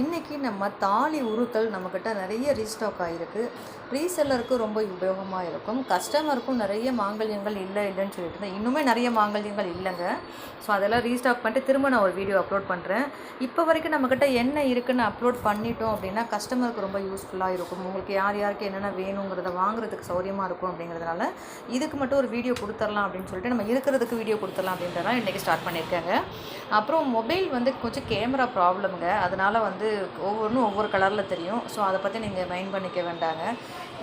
இன்றைக்கி நம்ம தாலி உருக்கள் நம்மக்கிட்ட நிறைய ரீஸ்டாக் ஆகிருக்கு ரீசெல்லருக்கு ரொம்ப உபயோகமாக இருக்கும். கஸ்டமருக்கும் நிறைய மாங்கல்யங்கள் இல்லை இல்லைன்னு சொல்லிட்டு இருந்தேன். இன்னுமே நிறைய மாங்கல்யங்கள் இல்லைங்க. ஸோ அதெல்லாம் ரீஸ்டாக் பண்ணிட்டு திரும்ப நான் ஒரு வீடியோ அப்லோட் பண்ணுறேன் இப்போ வரைக்கும் நம்மக்கிட்ட என்ன இருக்குன்னு அப்லோட் பண்ணிட்டோம் அப்படின்னா கஸ்டமருக்கு ரொம்ப யூஸ்ஃபுல்லாக இருக்கும். உங்களுக்கு யார் யாருக்கு என்னென்ன வேணுங்கிறத வாங்குறதுக்கு சௌரியமாக இருக்கும் அப்படிங்கிறதுனால இதுக்கு மட்டும் ஒரு வீடியோ கொடுத்துடலாம் அப்படின்னு சொல்லிட்டு நம்ம இருக்கிறதுக்கு வீடியோ கொடுத்துடலாம் அப்படின்றதான் இன்றைக்கி ஸ்டார்ட் பண்ணியிருக்காங்க. அப்புறம் மொபைல் வந்து கொஞ்சம் கேமரா ப்ராப்ளம்ங்க அதனால் வந்து ஒவ்வொன்றும் ஒவ்வொரு கலரில் தெரியும். ஸோ அதை பற்றி நீங்கள் மைண்ட் பண்ணிக்க வேண்டாங்க.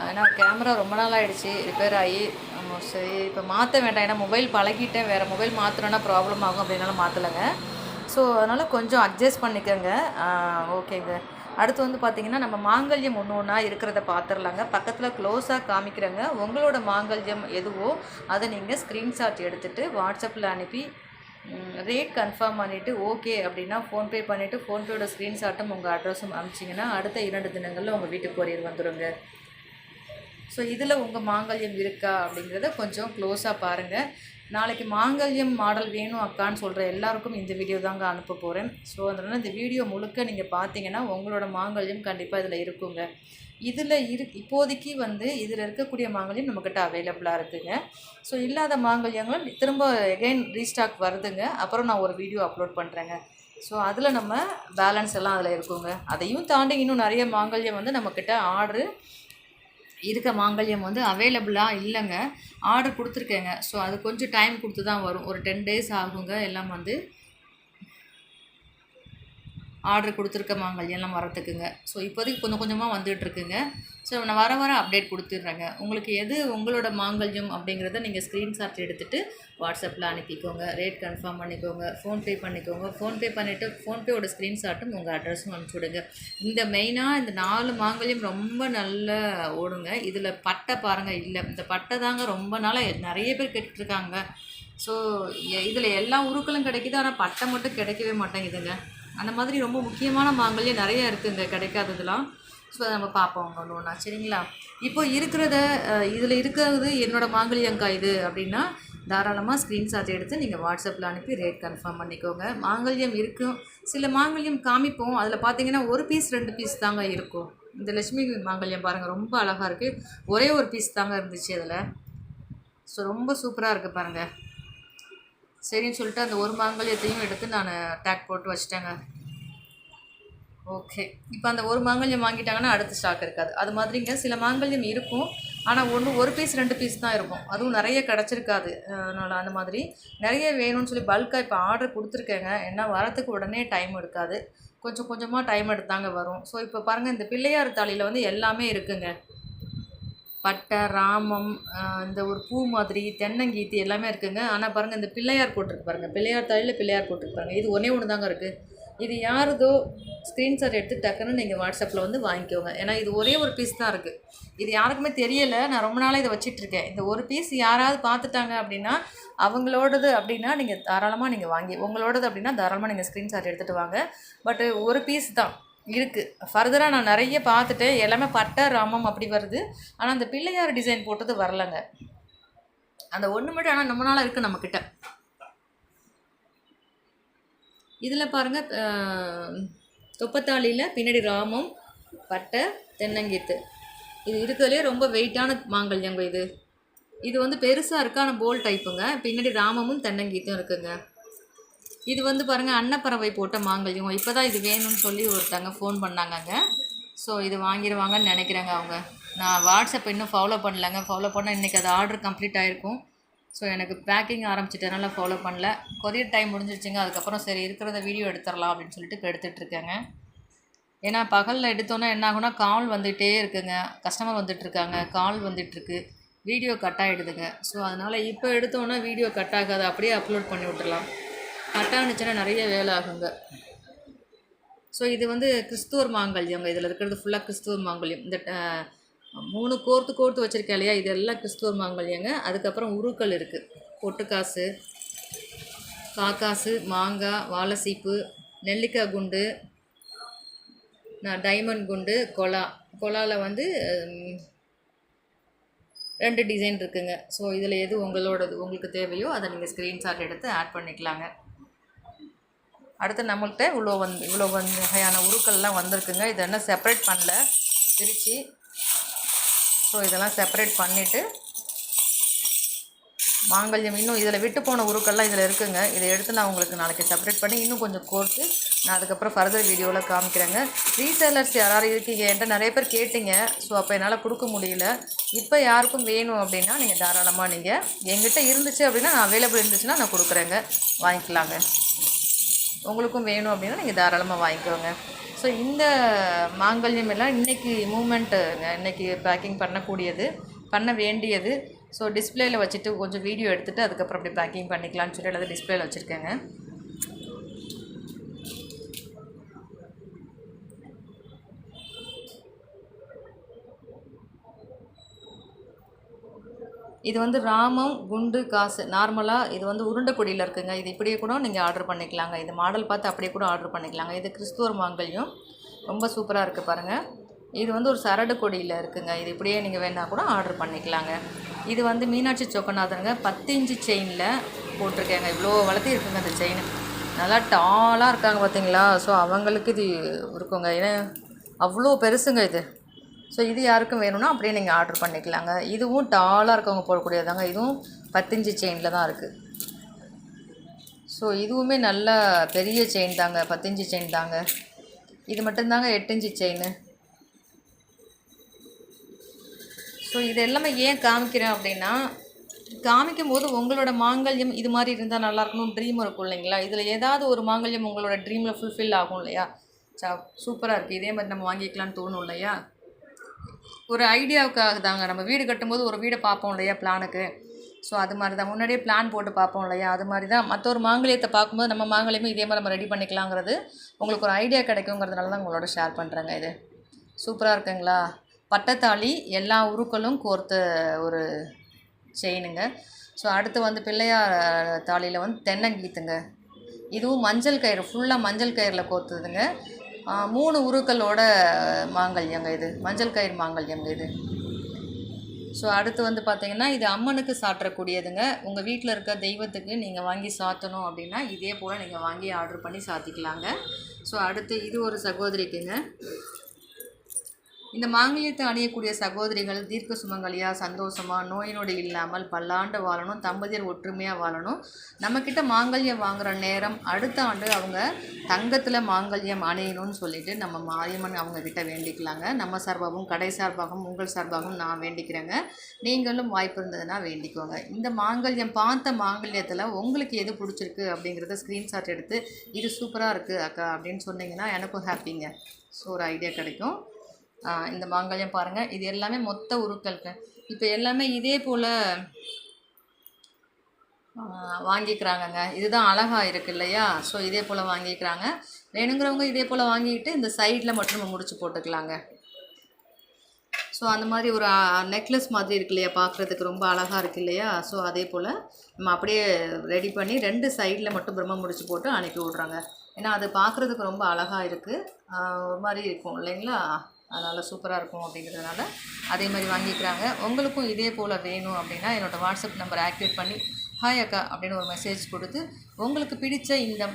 ஏன்னா கேமரா ரொம்ப நாள் ஆகிடுச்சி ரிப்பேர் ஆகி சரி இப்போ மாற்ற வேண்டாம். ஏன்னா மொபைல் பழகிட்டேன் வேறு மொபைல் மாற்றணுன்னா ப்ராப்ளம் ஆகும் அப்படின்னால மாற்றலைங்க ஸோ அதனால் கொஞ்சம் அட்ஜஸ்ட் பண்ணிக்கோங்க. ஓகேங்க. அடுத்து வந்து பார்த்திங்கன்னா நம்ம மாங்கல்யம் ஒன்று ஒன்றா இருக்கிறத பார்த்துடலாங்க பக்கத்தில் க்ளோஸாக காமிக்கிறேங்க. உங்களோட மாங்கல்யம் எதுவோ அதை நீங்கள் ஸ்க்ரீன்ஷாட் எடுத்துகிட்டு வாட்ஸ்அப்பில் அனுப்பி ரேட் கன்ஃபார்ம் பண்ணிவிட்டு ஓகே அப்படின்னா ஃபோன்பே பண்ணிவிட்டு ஃபோன்பேயோட ஸ்க்ரீன்ஷாட்டும் உங்கள் அட்ரஸும் அனுப்பிச்சிங்கன்னா அடுத்த இரண்டு தினங்களில் உங்கள் வீட்டுக்கு கொரியர் வந்துடுங்க ஸோ இதில் உங்கள் மாங்கல்யம் இருக்கா அப்படிங்கிறத கொஞ்சம் க்ளோஸாக பாருங்கள் நாளைக்கு மாங்கல்யம் மாடல் வேணும் அக்கான்னு சொல்கிற எல்லாருக்கும் இந்த வீடியோ தாங்க அனுப்ப போகிறேன் ஸோ அதனால் இந்த வீடியோ முழுக்க நீங்கள் பார்த்தீங்கன்னா உங்களோட மாங்கல்யம் கண்டிப்பாக இதில் இருக்குங்க. இதில் இரு இப்போதைக்கு வந்து இதில் இருக்கக்கூடிய மாங்கல்யம் நம்மக்கிட்ட அவைலபிளாக இருக்குதுங்க ஸோ இல்லாத மாங்கல்யங்களும் திரும்ப எகைன் ரீஸ்டாக் வருதுங்க. அப்புறம் நான் ஒரு வீடியோ அப்லோட் பண்ணுறேங்க ஸோ அதில் நம்ம பேலன்ஸ் எல்லாம் அதில் இருக்குங்க. அதையும் தாண்டி இன்னும் நிறைய மாங்கல்யம் வந்து நம்மக்கிட்ட ஆர்டரு இருக்க மாங்கல்யம் வந்து அவைலபிளாக இல்லைங்க. ஆர்டர் கொடுத்துருக்கேங்க. ஸோ அது கொஞ்சம் டைம் கொடுத்து தான் வரும். ஒரு டென் டேஸ் ஆகுங்க எல்லாம் வந்து. ஆர்டர் கொடுத்துருக்க மாங்கல்யம் எல்லாம் வரத்துக்குங்க ஸோ இப்போதைக்கு கொஞ்சம் கொஞ்சமாக வந்துகிட்ருக்குங்க ஸோ நான் வர வர அப்டேட் கொடுத்துட்றேங்க. உங்களுக்கு எது உங்களோட மாங்கல்யம் அப்படிங்கிறத நீங்கள் ஸ்க்ரீன்ஷாட் எடுத்துகிட்டு வாட்ஸ்அப்பில் அனுப்பிக்கோங்க. ரேட் கன்ஃபார்ம் பண்ணிக்கோங்க. ஃபோன்பே பண்ணிக்கோங்க. ஃபோன்பே பண்ணிவிட்டு ஃபோன்பேயோட ஸ்க்ரீன்ஷாட்டும் உங்கள் அட்ரஸும் அனுப்பிச்சி விடுங்க. இந்த மெயினாக இந்த நாலு மாங்கல்யம் ரொம்ப நல்லா ஓடுங்க. இதில் பட்டை பாருங்கள் இல்லை இந்த பட்டை தாங்க ரொம்ப நாளாக நிறைய பேர் கேட்டுட்ருக்காங்க. ஸோ இதில் எல்லா உருக்களும் கிடைக்குது. ஆனால் பட்டை மட்டும் கிடைக்கவே மாட்டேங்குதுங்க. அந்த மாதிரி ரொம்ப முக்கியமான மாங்கல்யம் நிறைய இருக்குதுங்க கிடைக்காததுலாம் ஸோ அதை நம்ம பார்ப்போம் ஒன்று ஒன்றா சரிங்களா? இப்போ இருக்கிறத இதில் இருக்கிறது என்னோடய மாங்கல்யங்காய் இது அப்படின்னா தாராளமாக ஸ்க்ரீன்ஷாட் எடுத்து நீங்கள் வாட்ஸ்அப்பில் அனுப்பி ரேட் கன்ஃபார்ம் பண்ணிக்கோங்க. மாங்கல்யம் இருக்கும் சில மாங்கல்யம் காமிப்போம். அதில் பார்த்தீங்கன்னா ஒரு பீஸ் ரெண்டு பீஸ் தாங்க இருக்கும். இந்த லட்சுமி மாங்கல்யம் பாருங்கள் ரொம்ப அழகாக இருக்குது ஒரே ஒரு பீஸ் தாங்க இருந்துச்சு அதில். ஸோ ரொம்ப சூப்பராக இருக்குது பாருங்கள் சரின்னு சொல்லிட்டு அந்த ஒரு மாங்கல்யத்தையும் எடுத்து நான் டேக் போட்டு வச்சிட்டேங்க. ஓகே இப்போ அந்த ஒரு மாங்கல்யம் வாங்கிட்டாங்கன்னா அடுத்த ஸ்டாக் இருக்காது. அது மாதிரிங்க சில மாங்கல்யம் இருக்கும். ஆனால் ஒன்று ஒரு பீஸ் ரெண்டு பீஸ் தான் இருக்கும். அதுவும் நிறைய கிடச்சிருக்காது. அதனால் அந்த மாதிரி நிறைய வேணும்னு சொல்லி பல்காக இப்போ ஆர்டர் கொடுத்துருக்கேங்க. ஏன்னா வரத்துக்கு உடனே டைம் எடுக்காது. கொஞ்சம் கொஞ்சமாக டைம் எடுத்தாங்க வரும். ஸோ இப்போ பாருங்கள் இந்த பிள்ளையார் தாளியில் வந்து எல்லாமே இருக்குங்க. பட்டை ராமம் இந்த ஒரு பூ மாதிரி தென்னங்கீத்தி எல்லாமே இருக்குங்க. ஆனால் பாருங்கள் இந்த பிள்ளையார் போட்டிருக்கு பாருங்கள் பிள்ளையார் தாலியில் பிள்ளையார் போட்டிருக்கு பாருங்கள் இது ஒன்றே ஒன்று தாங்க இருக்குது இது யாருதோ ஸ்க்ரீன்ஷாட் எடுத்து டக்குன்னு நீங்கள் வாட்ஸ்அப்பில் வந்து வாங்கிக்கோங்க. ஏன்னா இது ஒரே ஒரு பீஸ் தான் இருக்குது இது யாருக்குமே தெரியலை. நான் ரொம்ப நாளாக இதை வச்சிட்ருக்கேன் இந்த ஒரு பீஸ் யாராவது பார்த்துட்டாங்க அப்படின்னா அவங்களோடது அப்படின்னா நீங்கள் தாராளமாக நீங்கள் வாங்கி உங்களோடது அப்படின்னா தாராளமாக நீங்கள் ஸ்க்ரீன்ஷாட் எடுத்துகிட்டு வாங்க. பட் ஒரு பீஸ் தான் இருக்குது ஃபர்தராக நான் நிறைய பார்த்துட்டேன் எல்லாமே பட்டை ராமம் அப்படி வருது. ஆனால் அந்த பிள்ளையார் டிசைன் போட்டது வரலங்க. அந்த ஒன்று மட்டும் ஆனால் ரொம்ப நாளாக இருக்குது நம்மக்கிட்ட இதில் பாருங்கள் தொப்பத்தாளியில் பின்னாடி ராமம் பட்டை தென்னங்கீத்து. இது இருக்கிறதுலே ரொம்ப வெயிட்டான மாங்கல்யங்க இது. இது வந்து பெருசாக இருக்கான போல் டைப்புங்க பின்னாடி ராமமும் தென்னங்கீத்தும் இருக்குங்க. இது வந்து பாருங்கள் அன்னப்பறவை போட்ட மாங்கல்யம். இப்போ தான் இது வேணும்னு சொல்லி ஒருத்தங்க ஃபோன் பண்ணாங்கங்க. ஸோ இது வாங்கிடுவாங்கன்னு நினைக்கிறேங்க அவங்க. நான் வாட்ஸ்அப் இன்னும் ஃபாலோ பண்ணலங்க. ஃபாலோ பண்ணால் இன்றைக்கி அது ஆர்டர் கம்ப்ளீட் ஆகிருக்கும் ஸோ எனக்கு பேக்கிங் ஆரம்பிச்சிட்டனால ஃபாலோ பண்ணல. கொரியர் டைம் முடிஞ்சிருச்சுங்க. அதுக்கப்புறம் சரி இருக்கிறத வீடியோ எடுத்துடலாம் அப்படின்னு சொல்லிட்டு இப்போ எடுத்துகிட்ருக்கேங்க ஏன்னா பகலில் எடுத்தோன்னா என்ன ஆகும்னா கால் வந்துகிட்டே இருக்குங்க. கஸ்டமர் வந்துட்டுருக்காங்க கால் வந்துட்டுருக்கு வீடியோ கட் ஆகிடுதுங்க ஸோ அதனால் இப்போ எடுத்தோன்னா வீடியோ கட் ஆகாது. அப்படியே அப்லோட் பண்ணி விட்டுலாம் கட் ஆனிச்சுன்னா நிறைய வேலை ஆகுங்க. ஸோ இது வந்து கிறிஸ்துவர் மாங்கல்யங்க. இதில் இருக்கிறது ஃபுல்லாக கிறிஸ்துவர் மாங்கல்யம். இந்த மூணு கோர்த்து கோர்த்து வச்சுருக்கேன் இல்லையா? இதெல்லாம் கிறிஸ்துவ கிறிஸ்துவர் மாங்கல்யங்க. அதுக்கப்புறம் உருக்கள் இருக்குது பொட்டுக்காசு காக்காசு மாங்காய் வாழைசீப்பு நெல்லிக்காய் குண்டு நான் டைமண்ட் குண்டு கொலா. கொலாவில் வந்து ரெண்டு டிசைன் இருக்குங்க. ஸோ இதில் எது உங்களோடது உங்களுக்கு தேவையோ அதை நீங்கள் ஸ்க்ரீன்ஷாட் எடுத்து ஆட் பண்ணிக்கலாங்க. அடுத்து நம்மள்கிட்ட இவ்வளோ வந்து இவ்வளோ வந்து வகையான உருக்கள்லாம் வந்திருக்குங்க. இதை என்ன செப்பரேட் பண்ணல. பிரித்து ஸோ இதெல்லாம் செப்பரேட் பண்ணிவிட்டு மாங்கல்யம் இன்னும் இதில் விட்டு போன உருக்கள்லாம் இதில் இருக்குங்க. இதை எடுத்து நான் உங்களுக்கு நாளைக்கு செப்பரேட் பண்ணி இன்னும் கொஞ்சம் கோர்த்து நான் அதுக்கப்புறம் ஃபர்தர் வீடியோவில் காமிக்கிறேங்க. ரீசேலர்ஸ் யாராவது இருக்கீங்க என்கிட்ட நிறைய பேர் கேட்டிங்க. ஸோ அப்போ என்னால் கொடுக்க முடியல. இப்போ யாருக்கும் வேணும் அப்படின்னா நீங்கள் தாராளமாக நீங்கள் எங்கிட்ட இருந்துச்சு அப்படின்னா நான் அவைலபிள் இருந்துச்சுன்னா நான் கொடுக்குறேங்க. வாங்கிக்கலாங்க. உங்களுக்கும் வேணும் அப்படின்னா நீங்கள் தாராளமாக வாங்கிக்கோங்க. ஸோ இந்த மாங்கல்யம் எல்லாம் இன்றைக்கி மூமெண்ட்டுங்க இன்றைக்கி பேக்கிங் பண்ணக்கூடியது பண்ண வேண்டியது. ஸோ டிஸ்பிளேயில் வச்சுட்டு கொஞ்சம் வீடியோ எடுத்துகிட்டு அதுக்கப்புறம் அப்படி பேக்கிங் பண்ணிக்கலாம்னு சொல்லி எல்லாத்தையும் டிஸ்பிளேயில் வச்சுருக்கேங்க. இது வந்து ராமம் குண்டு காசு. நார்மலாக இது வந்து உருண்டை கொடியில் இருக்குங்க. இது இப்படியே கூட நீங்கள் ஆர்டர் பண்ணிக்கலாங்க. இது மாடல் பார்த்து அப்படியே கூட ஆர்டர் பண்ணிக்கலாங்க. இது கிறிஸ்துவர் மாங்கல்யம். ரொம்ப சூப்பராக இருக்குது பாருங்கள் இது வந்து ஒரு சரடு கொடியில் இருக்குங்க. இது இப்படியே நீங்கள் வேணால் கூட ஆர்டர் பண்ணிக்கலாங்க. இது வந்து மீனாட்சி சொக்கநாதனுங்க பத்து இன்ச்சு செயினில் போட்டிருக்கேங்க. இவ்வளோ வளர்த்தி இருக்குங்க அந்த செயின் நல்லா டாலாக இருக்காங்க பார்த்தீங்களா ஸோ அவங்களுக்கு இது இருக்குங்க. ஏன்னா அவ்வளோ பெருசுங்க இது. ஸோ இது யாருக்கும் வேணும்னா அப்படியே நீங்கள் ஆர்டர் பண்ணிக்கலாங்க. இதுவும் டாலாக இருக்கவங்க போடக்கூடியதாங்க இதுவும் பத்தஞ்சு செயினில் தான் இருக்குது ஸோ இதுவுமே நல்ல பெரிய செயின் தாங்க. பத்தஞ்சு செயின் தாங்க. இது மட்டும்தாங்க எட்டஞ்சு செயின் ஸோ இது எல்லாமே ஏன் காமிக்கிறேன் அப்படின்னா காமிக்கும் போது உங்களோட மாங்கல்யம் இது மாதிரி இருந்தால் நல்லா இருக்கணும் ட்ரீம் இருக்கும் இல்லைங்களா? இதில் ஏதாவது ஒரு மாங்கல்யம் உங்களோட ட்ரீமில் ஃபுல்ஃபில் ஆகும் இல்லையா? சா சூப்பராக இருக்குது இதே மாதிரி நம்ம வாங்கிக்கலாம்னு தோணும் இல்லையா? ஒரு ஐடியாவுக்காக தாங்க. நம்ம வீடு கட்டும்போது ஒரு வீடை பார்ப்போம் இல்லையா பிளானுக்கு? ஸோ அது மாதிரி தான். முன்னாடியே பிளான் போட்டு பார்ப்போம் இல்லையா? அது மாதிரி தான். மற்ற ஒரு மாங்கல்யத்தை பார்க்கும்போது நம்ம மாங்கல்யமும் இதே மாதிரி நம்ம ரெடி பண்ணிக்கலாங்கிறது உங்களுக்கு ஒரு ஐடியா கிடைக்குங்கிறதுனால தான் உங்களோட ஷேர் பண்ணுறேங்க இது. சூப்பராக இருக்குங்களா? பட்டத்தாளி எல்லா உருக்களும் கோர்த்த ஒரு செயினுங்க ஸோ அடுத்து வந்து பிள்ளையார் தாலியில் வந்து தென்னங்கீத்துங்க. இதுவும் மஞ்சள் கயிறு. ஃபுல்லாக மஞ்சள் கயிறில் கோர்த்ததுங்க மூணு உருக்களோட மாங்கல்யங்க இது. மஞ்சள் கயிறு மாங்கல்யங்க இது. ஸோ அடுத்து வந்து பார்த்தீங்கன்னா இது அம்மனுக்கு சாற்றக்கூடியதுங்க. உங்கள் வீட்டில் இருக்க தெய்வத்துக்கு நீங்கள் வாங்கி சாத்தணும் அப்படின்னா இதே போல் நீங்கள் வாங்கி ஆர்டர் பண்ணி சாத்திக்கலாங்க. ஸோ அடுத்து இது ஒரு சகோதரிக்குங்க. இந்த மாங்கல்யத்தை அணியக்கூடிய சகோதரிகள் தீர்க்க சுமங்கலியாக சந்தோஷமாக நோய் நொடி இல்லாமல் பல்லாண்டு வாழணும் தம்பதியர் ஒற்றுமையாக வாழணும். நம்மக்கிட்ட மாங்கல்யம் வாங்குகிற நேரம் அடுத்த ஆண்டு அவங்க தங்கத்தில் மாங்கல்யம் அணியணும்னு சொல்லிட்டு நம்ம மாரியம்மன் அவங்க கிட்ட வேண்டிக்கலாங்க. நம்ம சார்பாகவும் கடை சார்பாகவும் உங்கள் சார்பாகவும் நான் வேண்டிக்கிறேங்க. நீங்களும் வாய்ப்பு இருந்ததுன்னா வேண்டிக்கோங்க. இந்த மாங்கல்யம் பார்த்த மாங்கல்யத்தில் உங்களுக்கு எது பிடிச்சிருக்கு அப்படிங்கிறத ஸ்க்ரீன்ஷாட் எடுத்து இது சூப்பராக இருக்குது அக்கா அப்படின்னு சொன்னீங்கன்னா எனக்கும் ஹாப்பிங்க ஸோ ஒரு ஐடியா கிடைக்கும். இந்த மாங்கல்யம் பாருங்கள் இது எல்லாமே மொத்த உருக்கள்கள் இப்போ எல்லாமே இதே போல் வாங்கிக்கிறாங்கங்க. இதுதான் அழகாக இருக்கு இல்லையா? ஸோ இதே போல் வாங்கிக்கிறாங்க. வேணுங்கிறவங்க இதே போல் வாங்கிக்கிட்டு இந்த சைடில் மட்டும் நம்ம முடிச்சு போட்டுக்கலாங்க. ஸோ அந்த மாதிரி ஒரு நெக்லஸ் மாதிரி இருக்கு இல்லையா? பார்க்குறதுக்கு ரொம்ப அழகாக இருக்கு இல்லையா? ஸோ அதே போல் நம்ம அப்படியே ரெடி பண்ணி ரெண்டு சைடில் மட்டும் பிரம்ம முடிச்சு போட்டு அனுப்பி விட்றாங்க. ஏன்னா அது பார்க்குறதுக்கு ரொம்ப அழகாக இருக்குது ஒரு மாதிரி இருக்கும் இல்லைங்களா? அதனால் சூப்பராக இருக்கும் அப்படிங்கிறதுனால அதே மாதிரி வாங்கிக்கிறாங்க. உங்களுக்கும் இதே போல் வேணும் அப்படின்னா என்னோடய வாட்ஸ்அப் நம்பர் ஆக்டிவேட் பண்ணி ஹாய் அக்கா அப்படின்னு ஒரு மெசேஜ் கொடுத்து உங்களுக்கு பிடித்த இந்த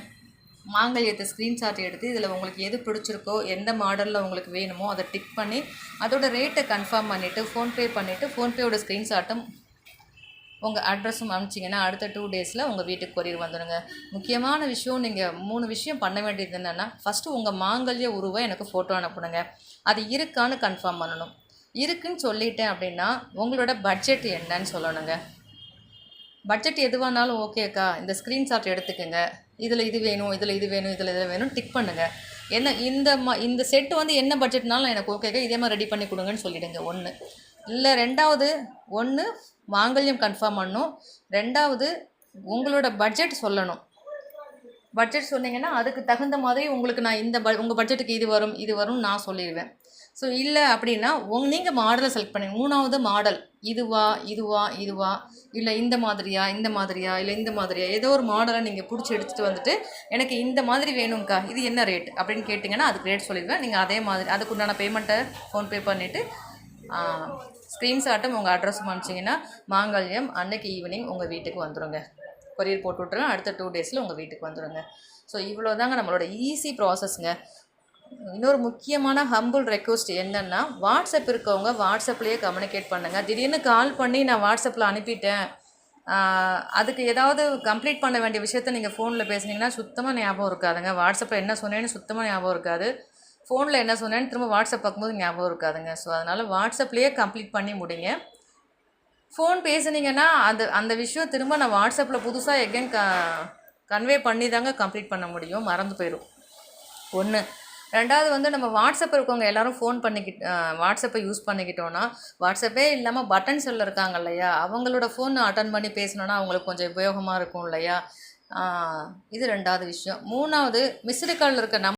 மாங்கல்யத்தை ஸ்க்ரீன்ஷாட் எடுத்து இதில் உங்களுக்கு எது பிடிச்சிருக்கோ எந்த மாடலில் உங்களுக்கு வேணுமோ அதை டிக் பண்ணி அதோட ரேட்டை கன்ஃபார்ம் பண்ணிவிட்டு ஃபோன்பே பண்ணிவிட்டு ஃபோன்பேயோட ஸ்க்ரீன்ஷாட்டும் உங்கள் அட்ரஸும் அனுப்பிச்சிங்கன்னா அடுத்த டூ டேஸில் உங்கள் வீட்டுக்கு கொரியர் வந்துடுங்க முக்கியமான விஷயம் நீங்கள் மூணு விஷயம் பண்ண வேண்டியது என்னென்னா ஃபஸ்ட்டு உங்கள் மாங்கல்ய உருவை எனக்கு ஃபோட்டோ அனுப்புனுங்க. அது இருக்கான்னு கன்ஃபார்ம் பண்ணணும். இருக்குன்னு சொல்லிட்டேன் அப்படின்னா உங்களோட பட்ஜெட் என்னன்னு சொல்லணுங்க. பட்ஜெட் எதுவானாலும் ஓகேக்கா இந்த ஸ்க்ரீன்ஷாட் எடுத்துக்கோங்க. இதில் இது வேணும் இதில் இது வேணும் இதில் இது வேணும் டிக் பண்ணுங்கள் என்ன இந்த மா இந்த செட்டு வந்து என்ன பட்ஜெட்னாலும் எனக்கு ஓகேக்கா இதே மாதிரி ரெடி பண்ணி கொடுங்கன்னு சொல்லிவிடுங்க ஒன்று இல்லை ரெண்டாவது ஒன்று மாங்கல்யம் கன்ஃபார்ம் பண்ணணும் ரெண்டாவது உங்களோட பட்ஜெட் சொல்லணும். பட்ஜெட் சொன்னீங்கன்னா அதுக்கு தகுந்த மாதிரி உங்களுக்கு நான் இந்த ப உங்கள் பட்ஜெட்டுக்கு இது வரும் இது வரும்னு நான் சொல்லிடுவேன். ஸோ இல்லை அப்படின்னா உங் நீங்கள் மாடலை செலக்ட் பண்ணி மூணாவது மாடல் இதுவா இதுவா இதுவா இல்லை இந்த மாதிரியா இந்த மாதிரியா இல்லை இந்த மாதிரியா ஏதோ ஒரு மாடலை நீங்கள் பிடிச்சி எடுத்துகிட்டு வந்துட்டு எனக்கு இந்த மாதிரி வேணும்க்கா இது என்ன ரேட் அப்படின்னு கேட்டிங்கன்னா அதுக்கு ரேட் சொல்லிடுவேன். நீங்கள் அதே மாதிரி அதுக்குண்டான பேமெண்ட்டை ஃபோன்பே பண்ணிவிட்டு ஸ்க்ரீன்ஷாட்டும் உங்கள் அட்ரஸ் அனுப்பிச்சிங்கன்னா மாங்கல்யம் அன்னைக்கு ஈவினிங் உங்கள் வீட்டுக்கு வந்துடுங்க கொரியர் போட்டு விட்ருங்க அடுத்த டூ டேஸில் உங்கள் வீட்டுக்கு வந்துடுங்க ஸோ இவ்வளோ தாங்க நம்மளோட ஈஸி ப்ராசஸ்ங்க இன்னொரு முக்கியமான ஹம்பிள் ரெக்வஸ்ட் என்னென்னா வாட்ஸ்அப் இருக்கவங்க வாட்ஸ்அப்லேயே கம்யூனிகேட் பண்ணுங்கள் திடீர்னு கால் பண்ணி நான் வாட்ஸ்அப்பில் அனுப்பிட்டேன். அதுக்கு ஏதாவது கம்ப்ளீட் பண்ண வேண்டிய விஷயத்த நீங்கள் ஃபோனில் பேசுனீங்கன்னா சுத்தமாக ஞாபகம் இருக்காதுங்க. வாட்ஸ்அப்பில் என்ன சொன்னேன்னு சுத்தமாக ஞாபகம் இருக்காது. ஃபோனில் என்ன சொன்னேன்னு திரும்ப வாட்ஸ்அப் பார்க்கும்போது ஞாபகம் இருக்காதுங்க. ஸோ அதனால் வாட்ஸ்அப்லேயே கம்ப்ளீட் பண்ணி முடிங்க. ஃபோன் பேசுனீங்கன்னா அந்த அந்த விஷயம் திரும்ப நான் வாட்ஸ்அப்பில் புதுசாக எகைன் க கன்வே பண்ணி தாங்க கம்ப்ளீட் பண்ண முடியும். மறந்து போயிடும் ஒன்று ரெண்டாவது வந்து நம்ம வாட்ஸ்அப் இருக்கவங்க எல்லாரும் ஃபோன் பண்ணிக்கிட் வாட்ஸ்அப்பை யூஸ் பண்ணிக்கிட்டோன்னா வாட்ஸ்அப்பே இல்லாமல் பட்டன் செல்லில் இருக்காங்க இல்லையா? அவங்களோட ஃபோன் அட்டன் பண்ணி பேசணுன்னா அவங்களுக்கு கொஞ்சம் உபயோகமாக இருக்கும் இல்லையா? இது ரெண்டாவது விஷயம். மூணாவது மிஸ்டு கால் இருக்க நம்